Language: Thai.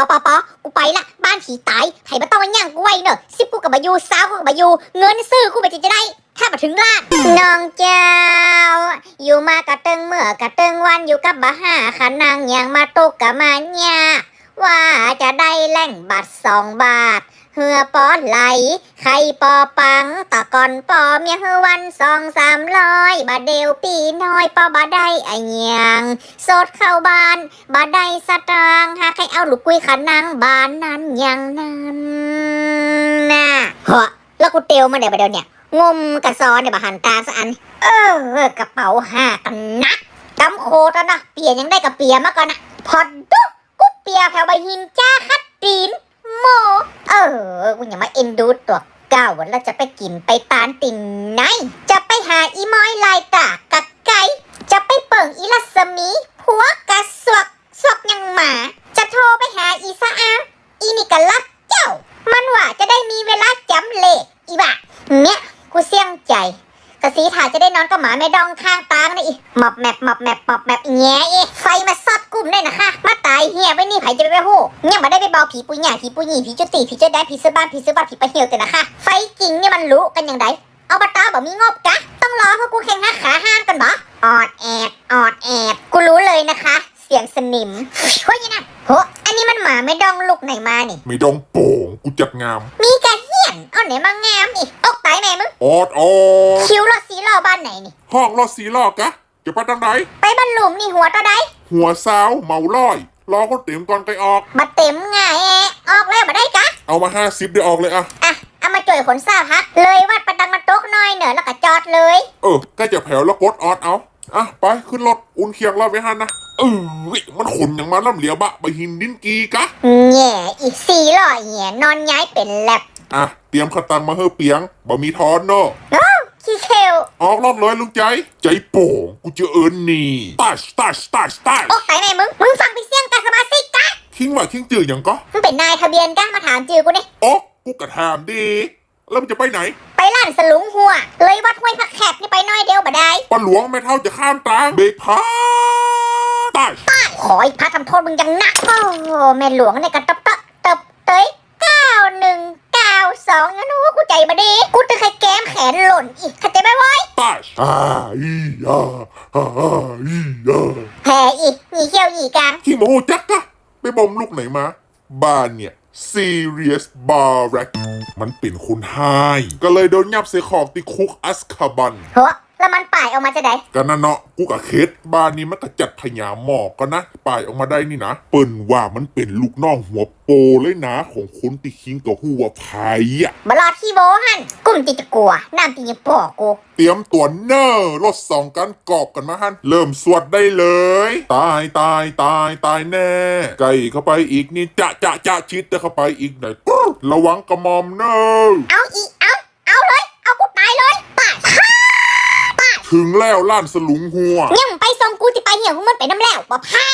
อปอปอกูไปละ บ้านผีตายไผ่มาต้องมาย่างกูไว้เนอะสิบกูกับบายูสาวกูกับบายูเงินซื้อกูไปจะจะได้ ถ้ามาถึงล้านน้องเจ้า อยู่มากะเตึงเมื่อกะเตึงวันอยู่กับบาห้าขนังยางมาตกกกะมาเนี่ย ว่าจะได้แหล่งบัตรสองบาท เหือปอไหลไข่ปอปังตะก่อนปอเมียเฮือวันสองสามร้อยบาเดวปีน้อยปอบาได้ไอะหยังสดเข้าบ้านบาได้สตางค์หากให้เอาลูกกุ้ยขานังบ้านนั้นย่างนั้นน่ะเหาะแล้วกูเตียวมาเดี๋ยวเดี๋ยวเนี่ยงมกระซอนเดี๋ยวมาหันตาสักอัน เออกระเป๋าห้ากันนะกำโคตรนะเปียยังได้กับเปียมาก่อนนะพอดุ ปียแถวใบหินจ้าคัดตีนโม เออกูอย่ามาเอ็นดูตัวเก่าแล้วจะไปกินไปตานติ่นไหน จะไปหาอีมอยลายตากักไก่จะไปเปิ่งอีลัสมีผัวกะสวกสวกยังหมา จะโทรไปหาอีสะอางอีนี่กะรับเจ้า มันว่าจะได้มีเวลาจำเลขอีบะเนี่ยกูเสี่ยงใจกะสีถ่ายจะได้นอนกับหมาแม่ดองข้างตางนะอีหมอบแมบหมอบแมบหมอบแมบแง่เอะไฟมาซอดกลุ่มได้นะคะ เฮียไว้นี่ไผจะไปไปหู้เนี่ยมาได้ไปเบาผีปุยหญ่าผีปุยหยีผีจุติผีเจ้าได้ผีเสื้อบ้านผีเสื้อบ้านผีไปเหี่ยวแต่นะคะไฟจริงเนี่ยมันรู้กันอย่างไรเอาบัตาบอกมีงบกะ ต้องรอเพราะกูแข่งหักขาห้ามกันบ่ออดแอดออดแอดกูรู้เลยนะคะ เสียงสนิมเฮ้ยนะโหอันนี้มันหมาไม่ดองลูกไหนมานี่ ไม่ต้องโป่งกูจัดงาม มีกระเฮียนเอาไหนมางามนี่อกตายแม่มึงออดออดคิ้วรอสีรอบ้านไหนนี่ ห้องรอดสีลอกะจะไปทางไหน ไปบ้านหลุมนี่หัวตาใดหัวสาวเมาลอย รอคนเต็มก่อนไปออกบัดเต็มไงแอะออกแล้วมาได้กะเอามาห้าสิบเดี๋ยวออกเลยอะอะเอามาจ่อยขนทราบฮะเลยวัดประดังมาโต๊กหน้อยเนอะแล้วก็จอดเลย เออใกล้จะแผ่วแล้วกดออดเอาอะไปขึ้นรถอุ่นเคียงรอไว้หันนะเออมันขนอย่างมาล่ำเหลียวบะไปหินดินกีกะแง่อีกสี่ร้อยแง่นอนย้ายเป็นแลบอะเตรียมขตังมาเฮ้อเปียงบ่มีทอนเนอะขี้เคลออกรอบเลยลุงใจ ใจโป่งกูจะเอิญนี่ตัชตัชตัชตัชอกตายแม่มึง มึงฟังไคิงว่าคิงจืออย่างก็มึงเป็นนายทะเบียนกะมาถามจือกูนี่โอ๊ะกูกระถามดี แล้วมันจะไปไหน ไปล้านสลุงหัว เลยวัดห้วยผักแขกนี่ไปน้อยเดียวบ่ได้ปลาหลวงไม่เท่าจะข้ามตางเบรกพาตายขออีกพระทำโทษมึงยังหนักโอ้แม่หลวงในกระตบเตะตบเตยเก้าหนึ่งเก้าสองงั้นว่ากูใจบดีกูจะใครแก้มแขนหล่นอีกเข้าใจไหมวะตายอ่าอีอ่าอ่าอีอ่าแพ้อีกหนีเขี้ยวหนีกลางขี้โมโหจักกะ ไปบอมลูกไหนมา บ้านเนี่ย serious bar rack มันเป็นคนไห้ก็เลยโดนยับเสยของติคุกอัสคาบันโห แล้วมันป่ายออกมาจะไหนกันนะเนาะกูกะเคสบ้านนี้มันก็จัดพญาหมอกก็นะป่ายออกมาได้นี่นะเปิ้นว่ามันเป็นลูกน้องหัวโปเลยนะ ของคนติคิงกับหัวไผ่อะบลอดที่โบหันกุ้มติจะกลัวน้ำติจะปอกกูเตรียมตัวเนอร์รถสองกันกอบกันมาฮันเริ่มสวดได้เลย ตายตายตายตายแน่ไก่เข้าไปอีกนี่จะจะจะชิดแต่เข้าไปอีกหน่อยปุ๊บระวังกระหมอมเนอร์เอาอีเอา เอาเลย เอากูตายเลยป่าย ถึงแล้วล้านสลุงหัว ยังไปส่งกูจิไปเหี่ยวของมันไปน้ำแล้วบ่พา